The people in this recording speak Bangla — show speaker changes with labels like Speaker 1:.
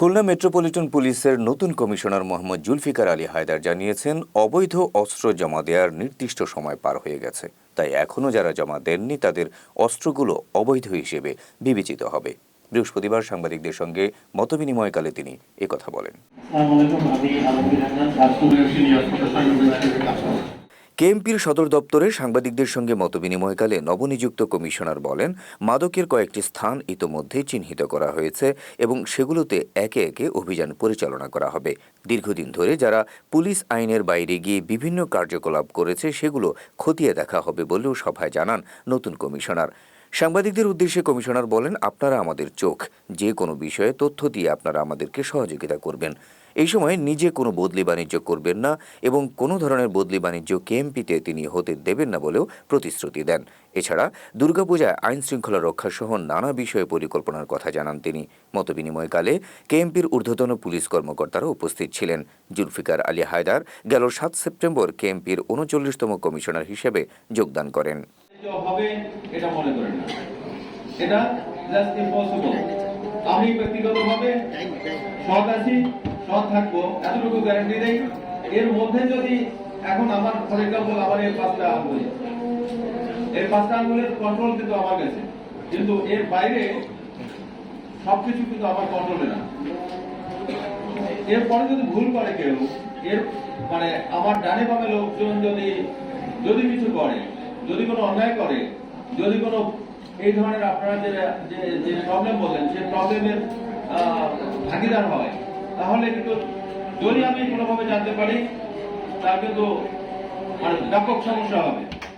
Speaker 1: খুলনা মেট্রোপলিটন পুলিশের নতুন কমিশনার মোহাম্মদ জুলফিকার আলী হায়দার জানিয়েছেন, অবৈধ অস্ত্র জমা দেওয়ার নির্দিষ্ট সময় পার হয়ে গেছে। তাই এখনও যারা জমা দেননি, তাদের অস্ত্রগুলো অবৈধ হিসেবে বিবেচিত হবে। বৃহস্পতিবার সাংবাদিকদের সঙ্গে মতবিনিময়কালে তিনি একথা বলেন। কেএমপির সদর দপ্তরে সাংবাদিকদের সঙ্গে মতবিনিময়কালে নবনিযুক্ত কমিশনার বলেন, মাদকের কয়েকটি স্থান ইতোমধ্যে চিহ্নিত করা হয়েছে এবং সেগুলোতে একে একে অভিযান পরিচালনা করা হবে। দীর্ঘদিন ধরে যারা পুলিশ আইনের বাইরে গিয়ে বিভিন্ন কার্যকলাপ করেছে, সেগুলো খতিয়ে দেখা হবে বলেও সভায় জানান নতুন কমিশনার। সাংবাদিকদের উদ্দেশ্যে কমিশনার বলেন, আপনারা আমাদের চোখ, যে কোনো বিষয়ে তথ্য দিয়ে আপনারা আমাদেরকে সহযোগিতা করবেন। এই সময় নিজে কোনো বদলি বাণিজ্য করবেন না এবং কোনো ধরনের বদলি বাণিজ্য কেএমপিতে তিনি হতে দেবেন না বলেও প্রতিশ্রুতি দেন। এছাড়া দুর্গাপূজায় আইন শৃঙ্খলা রক্ষা সহ নানা বিষয়ে পরিকল্পনার কথা জানান তিনি। মতবিনিময়কালে কেএমপির ঊর্ধ্বতন পুলিশ কর্মকর্তারা উপস্থিত ছিলেন। জুলফিকার আলী হায়দার গেল সাত সেপ্টেম্বর কেএমপির উনচল্লিশতম কমিশনার হিসেবে যোগদান করেন।
Speaker 2: হবে এটা মনে করেন না। এটা জাস্ট ইম্পসিবল আমি ব্যক্তিগতভাবে সৎ আছি, সৎ থাকব, এতটুকু গ্যারান্টি এর মধ্যে যদি এখন আমার ফর এক্সাম্পল আমার এই পাঁচটা পাঁচটা কন্ট্রোল কিন্তু আমার কাছে। কিন্তু এর বাইরে সবকিছু কিন্তু আমার কন্ট্রোলে না। এরপরে যদি ভুল করে কেউ, এর মানে আমার ডানে বামে লোকজন যদি যদি কিছু করে যদি কোনো অন্যায় করে, যদি কোনো এই ধরনের আপনারা যে, যে- প্রবলেম বলেন সে প্রবলেমের ভাগিদার হয়, তাহলে কিন্তু যদি আমি কোনোভাবে জানতে পারি, তার কিন্তু ব্যাপক সমস্যা হবে।